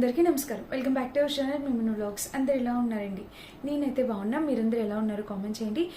అందరికీ నమస్కారం. Welcome back to our channel మిమ్మల్ని వ్లాగ్స్ అందరు ఎలా ఉన్నారండి? నేనైతే బాగున్నా. మీరందరూ ఎలా ఉన్నారు? కామెంట్ చేయండి.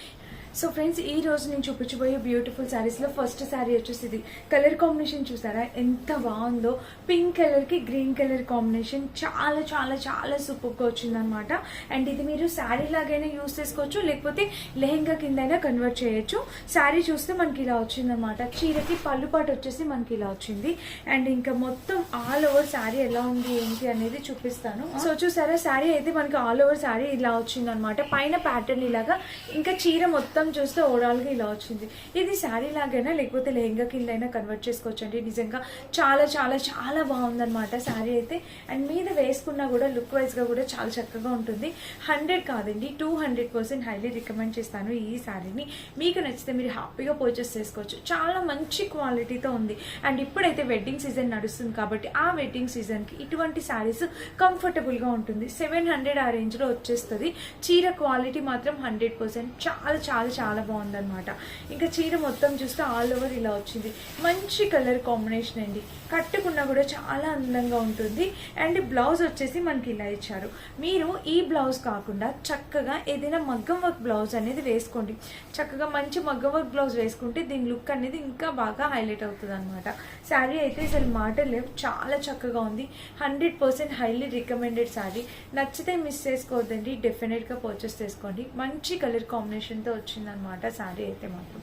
సో ఫ్రెండ్స్ ఈ రోజు నేను చూపించబోయే బ్యూటిఫుల్ శారీస్లో ఫస్ట్ శారీ వచ్చేసి ఇది కలర్ కాంబినేషన్ చూసారా? ఎంత బాగుందో. పింక్ కలర్కి గ్రీన్ కలర్ కాంబినేషన్ చాలా చాలా చాలా సూపర్గా వచ్చిందనమాట అండ్ ఇది మీరు శారీ లాగైనా యూస్ చేసుకోవచ్చు లేకపోతే లెహెంగా కిందైనా కన్వర్ట్ చేయొచ్చు. శారీ చూస్తే మనకి ఇలా వచ్చిందనమాట చీరకి పళ్ళు వచ్చేసి మనకి ఇలా వచ్చింది. అండ్ ఇంకా మొత్తం ఆల్ ఓవర్ శారీ ఎలా ఉంది ఏంటి అనేది చూపిస్తాను. సో చూసారా? శారీ అయితే మనకి ఆల్ ఓవర్ శారీ ఇలా వచ్చిందనమాట పైన ప్యాటర్న్ ఇలాగా. ఇంకా చీర మొత్తం చూస్తే ఓవరాల్గా ఇలా వచ్చింది. ఇది శారీ లాగైనా లేకపోతే లెహంగా కింద అయినా కన్వర్ట్ చేసుకోవచ్చు అండి నిజంగా చాలా చాలా చాలా బాగుందన్నమాట శారీ అయితే. అండ్ మీద వేసుకున్నా కూడా లుక్ వైజ్గా కూడా చాలా చక్కగా ఉంటుంది. హండ్రెడ్ కాదండి two hundred percent highly recommend చేస్తాను ఈ శారీని. మీకు నచ్చితే మీరు హ్యాపీగా పర్చేస్ చేసుకోవచ్చు. చాలా మంచి క్వాలిటీతో ఉంది. అండ్ ఇప్పుడైతే వెడ్డింగ్ సీజన్ నడుస్తుంది కాబట్టి ఆ వెడ్డింగ్ సీజన్కి ఇటువంటి శారీస్ కంఫర్టబుల్గా ఉంటుంది. సెవెన్ హండ్రెడ్ ఆ రేంజ్లో వచ్చేస్తుంది. చీర క్వాలిటీ మాత్రం హండ్రెడ్ పర్సెంట్ చాలా చాలా చాలా బాగుందనమాట ఇంకా చీర మొత్తం చూస్తే ఆల్ ఓవర్ ఇలా వచ్చింది. మంచి కలర్ కాంబినేషన్ అండి. కట్టుకున్నా కూడా చాలా అందంగా ఉంటుంది. అండ్ బ్లౌజ్ వచ్చేసి మనకి ఇలా ఇచ్చారు. మీరు ఈ బ్లౌజ్ కాకుండా చక్కగా ఏదైనా మగ్గం వర్క్ బ్లౌజ్ అనేది వేసుకోండి. చక్కగా మంచి మగ్గం వర్క్ బ్లౌజ్ వేసుకుంటే దీని లుక్ అనేది ఇంకా బాగా హైలైట్ అవుతుంది అనమాట శారీ అయితే అసలు మాట లేవు. చాలా చక్కగా ఉంది. Hundred percent highly recommended sari నచ్చితే మిస్ చేసుకోవద్దండి. డెఫినెట్గా పర్చేస్ చేసుకోండి. మంచి కలర్ కాంబినేషన్తో వచ్చింది. వచ్చిందనమాట శారీ అయితే మాత్రం.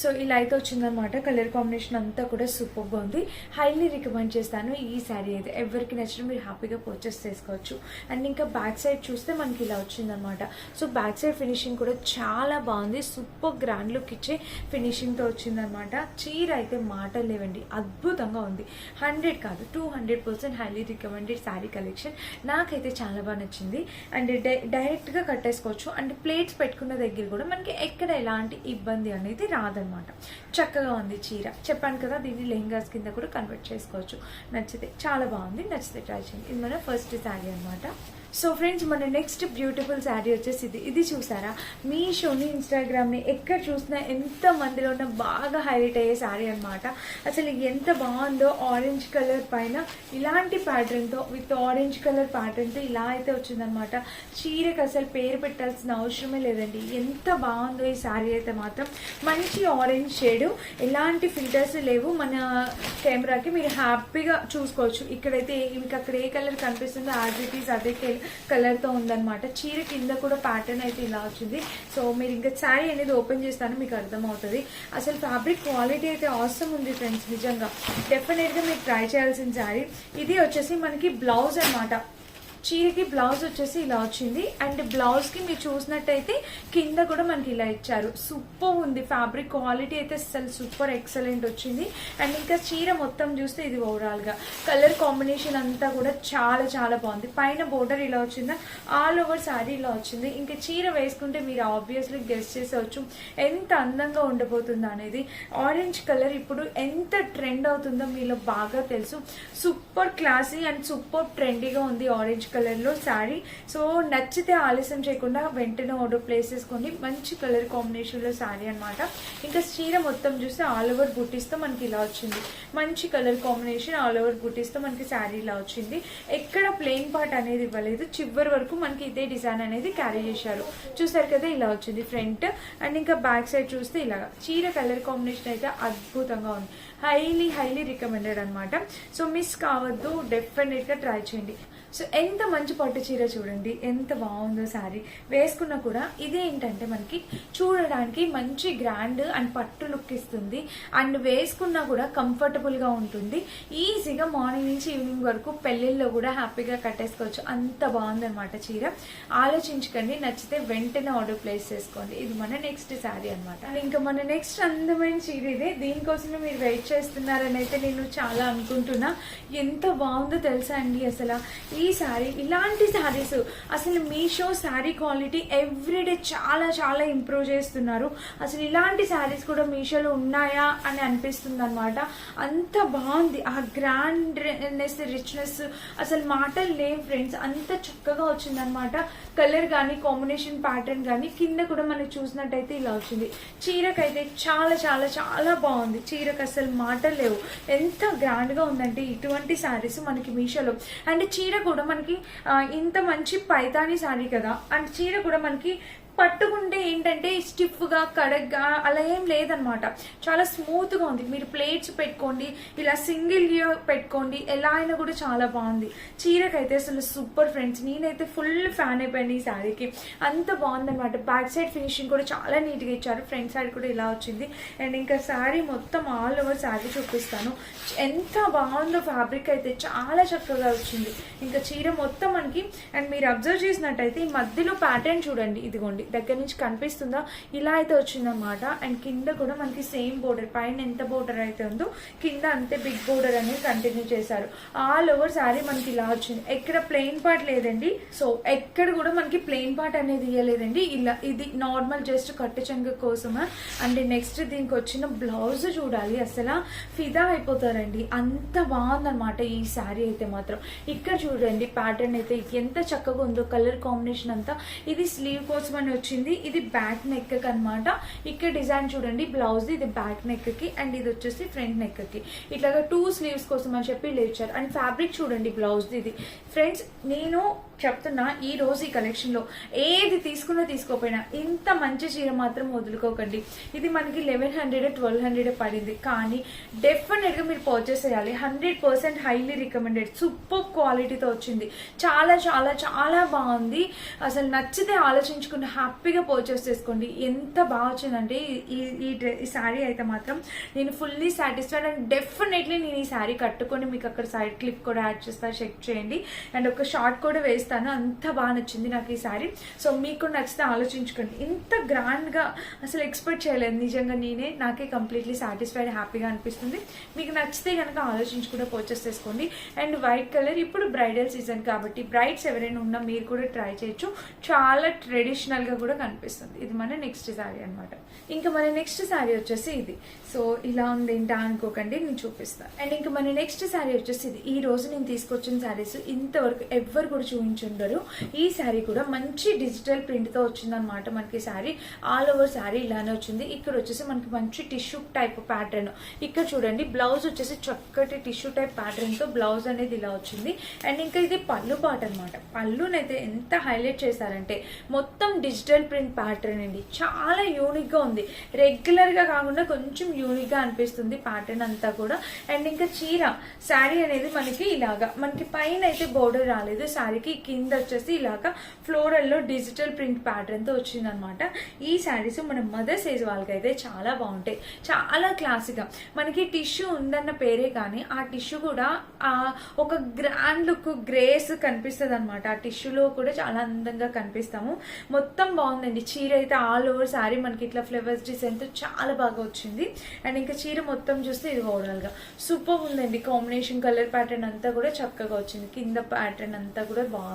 సో ఇలా అయితే వచ్చిందనమాట కలర్ కాంబినేషన్ అంతా కూడా సూపర్గా ఉంది. హైలీ రికమెండ్ చేస్తాను ఈ శారీ అయితే. ఎవరికి నచ్చిన మీరు హ్యాపీగా పర్చేస్ చేసుకోవచ్చు. అండ్ ఇంకా బ్యాక్ సైడ్ చూస్తే మనకి ఇలా వచ్చిందనమాట సో బ్యాక్ సైడ్ ఫినిషింగ్ కూడా చాలా బాగుంది. సూపర్ గ్రాండ్ లుక్ ఇచ్చే ఫినిషింగ్తో వచ్చిందనమాట చీర అయితే మాటలు లేవండి. అద్భుతంగా ఉంది. హండ్రెడ్ కాదు two hundred percent highly recommended sari collection. నాకైతే చాలా బాగా నచ్చింది. అండ్ డైరెక్ట్గా కట్టేసుకోవచ్చు. అండ్ ప్లేట్స్ పెట్టుకున్న దగ్గర కూడా మనకి ఎక్కడ ఎలాంటి ఇబ్బంది అనేది అనమాట చక్కగా ఉంది చీర. చెప్పాను కదా దీన్ని లెహంగాస్ కింద కూడా కన్వర్ట్ చేసుకోవచ్చు. నచ్చితే చాలా బాగుంది నచ్చితే ట్రై చేయండి. ఇది మన ఫస్ట్ శారీ అనమాట సో ఫ్రెండ్స్ మన నెక్స్ట్ బ్యూటిఫుల్ శారీ వచ్చేసి ఇది ఇది చూసారా? మీ షోని ఇన్స్టాగ్రామ్ని ఎక్కడ చూసినా ఎంత మందిలో ఉన్న బాగా హైలైట్ అయ్యే శారీ అనమాట అసలు ఎంత బాగుందో ఆరెంజ్ కలర్ పైన ఇలాంటి ప్యాటర్న్తో విత్ ఆరెంజ్ కలర్ ప్యాటర్న్తో ఇలా అయితే వచ్చిందనమాట చీరకు అసలు పేరు పెట్టాల్సిన అవసరమే లేదండి. ఎంత బాగుందో ఈ శారీ అయితే మాత్రం. మంచి ఆరెంజ్ షేడ్ ఎలాంటి ఫిల్టర్స్ లేవు. మన కెమెరాకి మీరు హ్యాపీగా చూసుకోవచ్చు. ఇక్కడైతే మీకు అక్కడ ఏ కలర్ కనిపిస్తుందో యాజ్ ఇట్ ఈస్ అదే కలర్తో ఉందన్నమాట. చీర కింద కూడా ప్యాటర్న్ అయితే ఇలా వచ్చింది. సో మీరు ఇంకా శారీ అనేది ఓపెన్ చేస్తాను మీకు అర్థమవుతుంది. అసలు ఫ్యాబ్రిక్ క్వాలిటీ అయితే అవసరం ఉంది ఫ్రెండ్స్ నిజంగా. డెఫినెట్గా మీరు ట్రై చేయాల్సిన శారీ. ఇది వచ్చేసి మనకి బ్లౌజ్ అన్నమాట. చీరకి బ్లౌజ్ వచ్చేసి ఇలా వచ్చింది. అండ్ బ్లౌజ్కి మీరు చూసినట్టయితే కింద కూడా మనకి ఇలా ఇచ్చారు. సూపర్ ఉంది. ఫ్యాబ్రిక్ క్వాలిటీ అయితే అసలు సూపర్ ఎక్సలెంట్ వచ్చింది. అండ్ ఇంకా చీర మొత్తం చూస్తే ఇది ఓవరాల్గా కలర్ కాంబినేషన్ అంతా కూడా చాలా చాలా బాగుంది. పైన బోర్డర్ ఇలా వచ్చిందా? ఆల్ ఓవర్ శారీ ఇలా వచ్చింది. ఇంకా చీర వేసుకుంటే మీరు ఆబ్వియస్లీ గెస్ట్ చేసేవచ్చు. ఎంత అందంగా ఉండబోతుందో అనేది. ఆరెంజ్ కలర్ ఇప్పుడు ఎంత ట్రెండ్ అవుతుందో మీలో బాగా తెలుసు. సూపర్ క్లాసీ అండ్ సూపర్ ట్రెండీగా ఉంది ఆరెంజ్ కలర్లో శారీ. సో నచ్చితే ఆలస్యం చేయకుండా వెంటనే ఆర్డర్ ప్లేస్ చేసుకొని మంచి కలర్ కాంబినేషన్లో శారీ అనమాట ఇంకా చీర మొత్తం చూస్తే ఆల్ ఓవర్ బుట్టిస్తో మనకి ఇలా వచ్చింది. మంచి కలర్ కాంబినేషన్ ఆల్ ఓవర్ బుట్టిస్తో మనకి శారీ ఇలా వచ్చింది. ఎక్కడ ప్లెయిన్ పార్ట్ అనేది ఇవ్వలేదు. చివరి వరకు మనకి ఇదే డిజైన్ అనేది క్యారీ చేశారు. చూసారు కదా ఇలా వచ్చింది ఫ్రంట్ అండ్ ఇంకా బ్యాక్ సైడ్ చూస్తే ఇలాగా చీర కలర్ కాంబినేషన్ అయితే అద్భుతంగా ఉంది. హైలీ హైలీ రికమెండెడ్ అనమాట సో మిస్ కావద్దు డెఫినెట్గా ట్రై చేయండి. సో ఎంత మంచి పట్టు చీర చూడండి. ఎంత బాగుందో శారీ. వేసుకున్నా కూడా ఇదేంటంటే మనకి చూడడానికి మంచి గ్రాండ్ అండ్ పట్టు లుక్ ఇస్తుంది. అండ్ వేసుకున్నా కూడా కంఫర్టబుల్గా ఉంటుంది. ఈజీగా మార్నింగ్ నుంచి ఈవినింగ్ వరకు పెళ్ళిళ్ళలో కూడా హ్యాపీగా కట్టేసుకోవచ్చు. అంత బాగుందన్నమాట చీర. ఆలోచించకండి నచ్చితే వెంటనే ఆర్డర్ ప్లేస్ చేసుకోండి. ఇది మన నెక్స్ట్ శారీ అనమాట ఇంకా మన నెక్స్ట్ అందమైన చీర ఇదే. దీనికోసమే మీరు వెయిట్ చేస్తున్నారని అయితే నేను చాలా అనుకుంటున్నా. ఎంత బాగుందో తెలుసా అండి అసలు? ఈ శారీ ఇలాంటి శారీస్ అసలు మీషో శారీ క్వాలిటీ ఎవ్రీడే చాలా చాలా ఇంప్రూవ్ చేస్తున్నారు. అసలు ఇలాంటి శారీస్ కూడా మీషోలో ఉన్నాయా అని అనిపిస్తుంది అనమాట అంత బాగుంది. ఆ గ్రాండ్నెస్ రిచ్నెస్ అసలు మాటలు లేవు ఫ్రెండ్స్. అంత చక్కగా వచ్చిందనమాట కలర్ కానీ కాంబినేషన్ ప్యాటర్న్ కానీ కింద కూడా మనకి చూసినట్టయితే ఇలా వచ్చింది. చీరకైతే చాలా చాలా చాలా బాగుంది. చీరకు అసలు మాటలు లేవు. ఎంత గ్రాండ్గా ఉందంటే ఇటువంటి శారీస్ మనకి మీషోలో. అండ్ చీర కూడా మనకి ఇంత మంచి పైతాని శారీ కదా. అండ్ చీర కూడా మనకి పట్టుకుంటే ఏంటంటే స్టిఫ్గా కడగ్గా అలా ఏం లేదనమాట. చాలా స్మూత్గా ఉంది. మీరు ప్లేట్స్ పెట్టుకోండి ఇలా సింగిల్ పెట్టుకోండి ఎలా అయినా కూడా చాలా బాగుంది. చీరకైతే అసలు సూపర్ ఫ్రెండ్స్ నేనైతే ఫుల్ ఫ్యాన్ అయిపోయాను ఈ శారీకి. అంత బాగుందన్నమాట బ్యాక్ సైడ్ ఫినిషింగ్ కూడా చాలా నీట్గా ఇచ్చారు. ఫ్రంట్ సైడ్ కూడా ఇలా వచ్చింది. అండ్ ఇంకా శారీ మొత్తం ఆల్ ఓవర్ శారీ చూపిస్తాను. ఎంత బాగుందో ఫ్యాబ్రిక్ అయితే చాలా చక్కగా వచ్చింది. ఇంకా చీర మొత్తం మనకి అండ్ మీరు అబ్జర్వ్ చేసినట్టయితే ఈ మధ్యలో ప్యాటర్న్ చూడండి. ఇదిగోండి. దగ్గర నుంచి కనిపిస్తుందా? ఇలా అయితే వచ్చిందన్నమాట. అండ్ కింద కూడా మనకి సేమ్ బోర్డర్ పైన ఎంత బోర్డర్ అయితే ఉందో కింద అంతే బిగ్ బోర్డర్ అనేది కంటిన్యూ చేశారు. ఆల్ ఓవర్ శారీ మనకి ఇలా వచ్చింది. ఎక్కడ ప్లెయిన్ పార్ట్ లేదండి. సో ఎక్కడ కూడా మనకి ప్లెయిన్ పార్ట్ అనేది ఇవ్వలేదండి ఇలా ఇది నార్మల్ జస్ట్ కట్టు చెంగ కోసమా? అండ్ నెక్స్ట్ దీనికి వచ్చిన బ్లౌజ్ చూడాలి అసలు. ఫిదా అయిపోతారండి. అంత బాగుందన్నమాట ఈ శారీ అయితే మాత్రం. ఇక్కడ చూడండి ప్యాటర్న్ అయితే ఎంత చక్కగా ఉందో కలర్ కాంబినేషన్ అంతా. ఇది స్లీవ్ కోసం అని వచ్చింది. ఇది బ్యాక్ నెక్ అన్నమాట ఇక్కడ డిజైన్ చూడండి బ్లౌజ్ ఇది బ్యాక్ నెక్కి అండ్ ఇది వచ్చేసి ఫ్రంట్ నెక్కి. ఇట్లాగా టూ స్లీవ్స్ కోసం అని చెప్పి లేచారు. అండ్ ఫ్యాబ్రిక్ చూడండి బ్లౌజ్ ఇది. ఫ్రెండ్స్ నేను చెప్తున్నా ఈ రోజు ఈ కలెక్షన్లో ఏది తీసుకున్నా తీసుకోపోయినా ఇంత మంచి చీర మాత్రం వదులుకోకండి. ఇది మనకి లెవెన్ హండ్రెడ్ ట్వెల్వ్ హండ్రెడ్ పడింది. కానీ డెఫినెట్గా మీరు పర్చేస్ చేయాలి. Hundred percent highly recommended super క్వాలిటీతో వచ్చింది. చాలా చాలా చాలా బాగుంది. అసలు నచ్చితే ఆలోచించుకుని హ్యాపీగా పర్చేస్ చేసుకోండి. ఎంత బాగా వచ్చిందంటే ఈ- ఈ ఈ శారీ అయితే మాత్రం నేను ఫుల్లీ సాటిస్ఫైడ్ అండ్ డెఫినెట్లీ నేను ఈ శారీ కట్టుకొని మీకు అక్కడ సైడ్ క్లిప్ కూడా యాడ్ చేస్తా చెక్ చేయండి. అండ్ ఒక షార్ట్ కూడా వేస్తాను అంత బాగా నచ్చింది నాకు ఈ శారీ. సో మీకు నచ్చితే ఆలోచించుకోండి. ఇంత గ్రాండ్గా అసలు ఎక్స్పెక్ట్ చేయలేదు. నిజంగా నేనే నాకే కంప్లీట్లీ సాటిస్ఫైడ్ హ్యాపీగా అనిపిస్తుంది. మీకు నచ్చితే కనుక ఆలోచించుకుంటే పర్చేస్ చేసుకోండి. అండ్ వైట్ కలర్ ఇప్పుడు బ్రైడల్ సీజన్ కాబట్టి బ్రైడ్స్ ఎవరైనా ఉన్నా మీరు కూడా ట్రై చేయొచ్చు. చాలా ట్రెడిషనల్గా కూడా కనిపిస్తుంది. ఇది మన నెక్స్ట్ శారీ అన్నమాట. ఇంకా మన నెక్స్ట్ శారీ వచ్చేసి ఇది. సో ఇలా ఉంది. ఏంటా అనుకోకండి నేను చూపిస్తాను అండ్ ఇంకా మన నెక్స్ట్ శారీ వచ్చేసి ఇది. ఈ రోజు నేను తీసుకొచ్చిన శారీస్ ఇంతవరకు ఎవ్వరు కూడా ఉండరు ఈ శారీ కూడా మంచి డిజిటల్ ప్రింట్తో వచ్చిందనమాట మనకి శారీ. ఆల్ ఓవర్ శారీ ఇలానే వచ్చింది. ఇక్కడ వచ్చేసి మనకి మంచి టిష్యూ టైప్ ప్యాటర్న్ ఇక్కడ చూడండి బ్లౌజ్ వచ్చేసి చక్కటి టిష్యూ టైప్ ప్యాటర్న్తో బ్లౌజ్ అనేది ఇలా వచ్చింది. అండ్ ఇంకా ఇది పళ్ళు పాట అనమాట పళ్ళునైతే ఎంత హైలైట్ చేశారంటే మొత్తం డిజిటల్ ప్రింట్ ప్యాటర్న్ అండి. చాలా యూనిక్గా ఉంది. రెగ్యులర్గా కాకుండా కొంచెం యూనిక్గా అనిపిస్తుంది ప్యాటర్న్ అంతా కూడా. అండ్ ఇంకా చీర శారీ అనేది మనకి ఇలాగా. మనకి పైన అయితే బోర్డర్ రాలేదు. శారీకి కింద వచ్చేసి ఇలాగా ఫ్లోరల్లో డిజిటల్ ప్రింట్ ప్యాటర్న్తో వచ్చింది అనమాట ఈ శారీస్ మన మదర్స్ ఏజ్ వాళ్ళకైతే చాలా బాగుంటాయి. చాలా క్లాసిక్ మనకి టిష్యూ ఉందన్న పేరే కానీ ఆ టిష్యూ కూడా ఆ ఒక గ్రాండ్ లుక్ గ్రేస్ కనిపిస్తుంది అనమాట ఆ టిష్యూలో కూడా చాలా అందంగా కనిపిస్తాము. మొత్తం బాగుందండి. చీర అయితే ఆల్ ఓవర్ శారీ మనకి ఇట్లా ఫ్లవర్స్ డిజైన్తో చాలా బాగా వచ్చింది. అండ్ ఇంకా చీర మొత్తం చూస్తే ఇది ఓవరాల్గా సూపర్ ఉందండి. కాంబినేషన్ కలర్ ప్యాటర్న్ అంతా కూడా చక్కగా వచ్చింది. కింద ప్యాటర్న్ అంతా కూడా బాగుంది.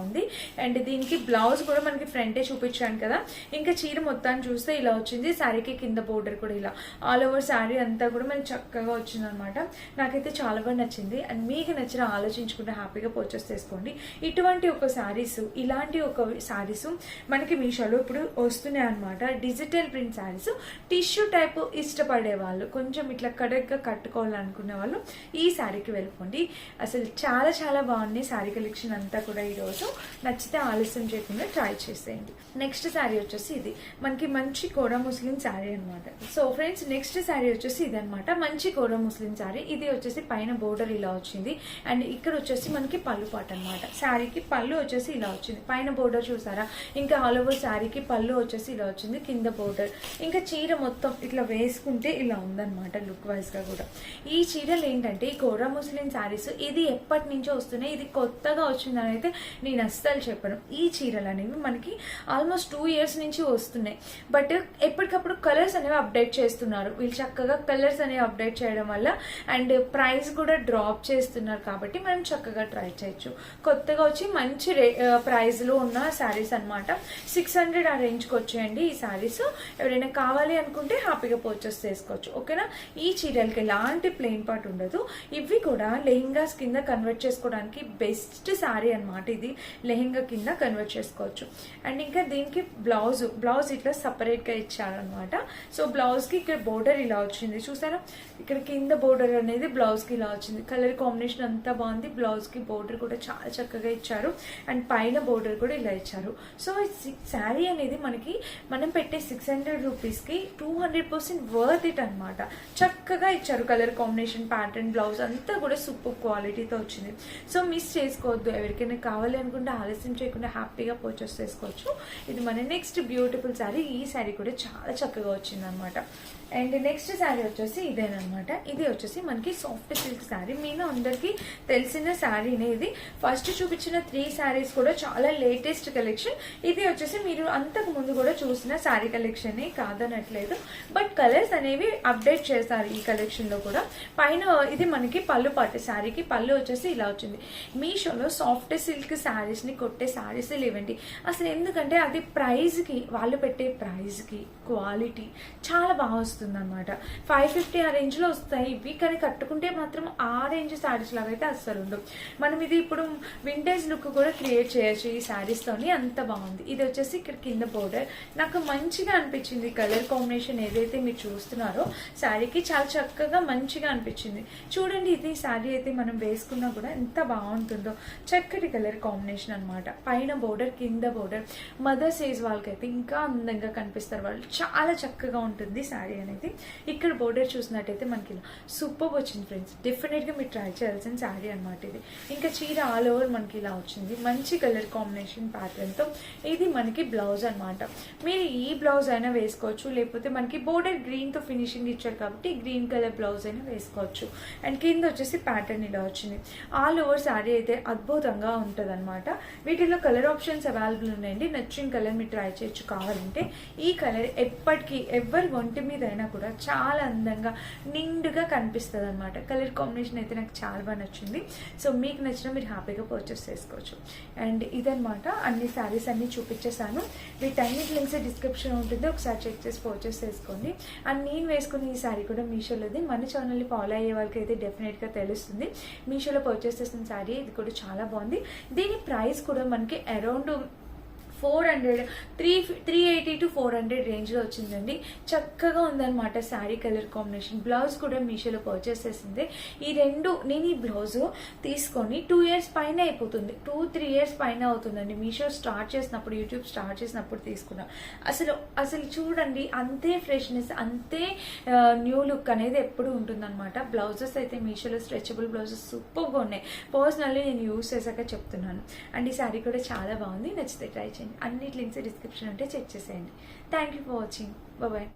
అండ్ దీనికి బ్లౌజ్ కూడా మనకి ఫ్రంటే చూపించాను కదా. ఇంకా చీర మొత్తాన్ని చూస్తే ఇలా వచ్చింది. శారీకి కింద బోర్డర్ కూడా ఇలా. ఆల్ ఓవర్ శారీ అంతా కూడా మనకి చక్కగా వచ్చింది అనమాట నాకైతే చాలా బాగా నచ్చింది. అండ్ మీకు నచ్చిన ఆలోచించుకుంటే హ్యాపీగా పర్చేస్ చేసుకోండి. ఇటువంటి ఒక శారీస్ ఇలాంటి ఒక శారీస్ మనకి మీషోలో ఇప్పుడు వస్తున్నాయి అనమాట digital print saris tissue type ఇష్టపడే వాళ్ళు కొంచెం ఇట్లా కడగ్గా కట్టుకోవాలనుకునే వాళ్ళు ఈ శారీకి వెళ్ళిపోండి. అసలు చాలా చాలా బాగుంది శారీ కలెక్షన్ అంతా కూడా ఈరోజు. నచ్చితే ఆలస్యం చేయకుండా ట్రై చేసేయండి. నెక్స్ట్ శారీ వచ్చేసి ఇది. మనకి మంచి కోడా ముస్లిం శారీ అనమాట సో ఫ్రెండ్స్ నెక్స్ట్ శారీ వచ్చేసి ఇది అనమాట మంచి కోడా ముస్లిం శారీ ఇది వచ్చేసి పైన బోర్డర్ ఇలా వచ్చింది. అండ్ ఇక్కడ వచ్చేసి మనకి పళ్ళు పాట అనమాట శారీకి పళ్ళు వచ్చేసి ఇలా వచ్చింది. పైన బోర్డర్ చూసారా? ఇంకా ఆల్ ఓవర్ శారీకి పళ్ళు వచ్చేసి ఇలా వచ్చింది. కింద బోర్డర్ ఇంకా చీర మొత్తం ఇట్లా వేసుకుంటే ఇలా ఉందన్నమాట లుక్ వైజ్గా కూడా. ఈ చీరలు ఏంటంటే ఈ కోరా ముస్లిం శారీస్ ఇది ఎప్పటి నుంచో వస్తున్నాయి. ఇది కొత్తగా వచ్చిందని అయితే నేను నేను అస్సలు చెప్పను. ఈ చీరలు అనేవి మనకి ఆల్మోస్ట్ టూ ఇయర్స్ నుంచి వస్తున్నాయి. బట్ ఎప్పటికప్పుడు కలర్స్ అనేవి అప్డేట్ చేస్తున్నారు. వీళ్ళు చక్కగా కలర్స్ అనేవి అప్డేట్ చేయడం వల్ల అండ్ ప్రైస్ కూడా డ్రాప్ చేస్తున్నారు కాబట్టి మనం చక్కగా ట్రై చేయొచ్చు. కొత్తగా వచ్చి మంచి రే ప్రైస్లో ఉన్న శారీస్ అన్నమాట. సిక్స్ హండ్రెడ్ ఆ రేంజ్కి వచ్చేయండి ఈ శారీస్ ఎవరైనా కావాలి అనుకుంటే హ్యాపీగా పర్చేస్ చేసుకోవచ్చు. ఓకేనా ఈ చీరలకి ఎలాంటి ప్లెయిన్ పార్ట్ ఉండదు. ఇవి కూడా లెహింగాస్ కింద కన్వర్ట్ చేసుకోవడానికి బెస్ట్ శారీ అన్నమాట ఇది. లెహెంగా కింద కన్వర్ట్ చేసుకోవచ్చు. అండ్ ఇంకా దీనికి బ్లౌజ్ బ్లౌజ్ ఇట్లా సపరేట్గా ఇచ్చారనమాట సో బ్లౌజ్కి ఇక్కడ బోర్డర్ ఇలా వచ్చింది. చూసారా? ఇక్కడ కింద బోర్డర్ అనేది బ్లౌజ్కి ఇలా వచ్చింది. కలర్ కాంబినేషన్ అంతా బాగుంది. బ్లౌజ్కి బోర్డర్ కూడా చాలా చక్కగా ఇచ్చారు. అండ్ పైన బోర్డర్ కూడా ఇలా ఇచ్చారు. సో శారీ అనేది మనకి మనం పెట్టే సిక్స్ హండ్రెడ్ రూపీస్కి two hundred percent worth it అనమాట చక్కగా ఇచ్చారు కలర్ కాంబినేషన్ ప్యాటర్న్ బ్లౌజ్ అంతా కూడా సూపర్ క్వాలిటీతో వచ్చింది. సో మిస్ చేసుకోవద్దు. ఎవరికైనా కావాలి అనుకుంటే ఆలస్యం చేయకుండా హ్యాపీగా పర్చేస్ చేసుకోవచ్చు. ఇది మన నెక్స్ట్ బ్యూటిఫుల్ శారీ ఈ శారీ కూడా చాలా చక్కగా వచ్చిందనమాట అండ్ నెక్స్ట్ శారీ వచ్చేసి ఇదేనమాట ఇది వచ్చేసి మనకి సాఫ్ట్ సిల్క్ శారీ. మీలో అందరికీ తెలిసిన శారీనే ఇది. ఫస్ట్ చూపించిన త్రీ శారీస్ కూడా చాలా లేటెస్ట్ కలెక్షన్ ఇది వచ్చేసి మీరు అంతకు ముందు కూడా చూసిన శారీ కలెక్షన్ కాదనట్లేదు. బట్ కలర్స్ అనేవి అప్డేట్ చేశారు ఈ కలెక్షన్లో కూడా. పైన ఇది మనకి పళ్ళు పాటు శారీకి పళ్ళు వచ్చేసి ఇలా వచ్చింది. మీషోలో సాఫ్ట్ సిల్క్ శారీస్ని కొట్టే శారీస్ లేవండి. అసలు ఎందుకంటే అది ప్రైజ్కి వాళ్ళు పెట్టే ప్రైజ్కి క్వాలిటీ చాలా బాగా వస్తుంది అనమాట ఫైవ్ ఫిఫ్టీ ఆ రేంజ్లో వస్తాయి ఇవి కానీ కట్టుకుంటే మాత్రం ఆ రేంజ్ శారీస్ లాగా అయితే అస్సలు ఉండవు. మనం ఇది ఇప్పుడు వింటేజ్ లుక్ కూడా క్రియేట్ చేయొచ్చు ఈ శారీస్ తోని అంత బాగుంది. ఇది వచ్చేసి ఇక్కడ కింద బోర్డర్ నాకు మంచిగా అనిపించింది కలర్ కాంబినేషన్ ఏదైతే మీరు చూస్తున్నారో శారీకి చాలా చక్కగా మంచిగా అనిపించింది. చూడండి ఇది శారీ అయితే మనం వేసుకున్నా కూడా ఎంత బాగుంటుందో. చక్కటి కలర్ కాంబినేషన్ అన్నమాట. పైన బోర్డర్ కింద బోర్డర్ మదర్స్ ఏజ్ వాళ్ళకైతే ఇంకా అందంగా కనిపిస్తారు వాళ్ళు. చాలా చక్కగా ఉంటుంది శారీ అనేది ఇక్కడ బోర్డర్ చూసినట్టయితే మనకి ఇలా సూపర్ వచ్చింది ఫ్రెండ్స్ డెఫినెట్గా మీరు ట్రై చేయాల్సిన శారీ అనమాట ఇది. ఇంకా చీర ఆల్ ఓవర్ మనకి ఇలా వచ్చింది. మంచి కలర్ కాంబినేషన్ ప్యాటర్న్తో ఇది మనకి బ్లౌజ్ అన్నమాట. మీరు ఈ బ్లౌజ్ అయినా వేసుకోవచ్చు. లేకపోతే మనకి బోర్డర్ గ్రీన్తో ఫినిషింగ్ ఇచ్చారు కాబట్టి గ్రీన్ కలర్ బ్లౌజ్ అయినా వేసుకోవచ్చు. అండ్ కింద వచ్చేసి ప్యాటర్న్ ఇలా వచ్చింది. ఆల్ ఓవర్ శారీ అయితే అద్భుతంగా ఉంటుంది అనమాట వీటిలో కలర్ ఆప్షన్స్ అవైలబుల్ ఉన్నాయండి. నచ్చిన కలర్ మీరు ట్రై చేయొచ్చు. కావాలంటే ఈ కలర్ ఎప్పటికీ ఎవరి ఒంటి మీద ఎవరైనా కూడా చాలా అందంగా నిండుగా కనిపిస్తుంది అనమాట కలర్ కాంబినేషన్ అయితే నాకు చాలా బాగా నచ్చింది. సో మీకు నచ్చిన మీరు హ్యాపీగా పర్చేస్ చేసుకోవచ్చు. అండ్ ఇదనమాట అన్ని శారీస్ అన్ని చూపించేసాను వీటన్నిటి లింక్స్ డిస్క్రిప్షన్ ఉంటుంది. ఒకసారి చెక్ చేసి పర్చేస్ చేసుకోండి. అండ్ నేను వేసుకున్న ఈ శారీ కూడా మీషోలోది. మన ఛానల్ని ఫాలో అయ్యే వాళ్ళకి అయితే డెఫినెట్గా తెలుస్తుంది. మీషోలో పర్చేస్ చేసిన శారీ ఇది కూడా చాలా బాగుంది. దీని ప్రైస్ కూడా మనకి around four hundred three three eighty two four hundred రేంజ్లో వచ్చిందండి. చక్కగా ఉందన్నమాట శారీ కలర్ కాంబినేషన్. బ్లౌజ్ కూడా మీషోలో పర్చేస్ చేసింది. ఈ రెండు నేను ఈ బ్లౌజ్ తీసుకొని టూ ఇయర్స్ పైన అయిపోతుంది. టూ త్రీ ఇయర్స్ పైన అవుతుందండి. మీషో స్టార్ట్ చేసినప్పుడు యూట్యూబ్ స్టార్ట్ చేసినప్పుడు తీసుకున్నాను అసలు అసలు చూడండి అంతే ఫ్రెష్నెస్ అంతే న్యూ లుక్ అనేది ఎప్పుడు ఉంటుందన్నమాట. బ్లౌజెస్ అయితే మీషోలో స్ట్రెచబుల్ బ్లౌజెస్ సూపర్గా ఉన్నాయి. పర్సనల్లీ నేను యూస్ చేశాక చెప్తున్నాను. అండ్ ఈ శారీ కూడా చాలా బాగుంది. నచ్చితే ట్రై చేయండి. అన్నిటి లింక్స్ డిస్క్రిప్షన్ ఉంటే చెక్ చేసేయండి. Thank you for watching bye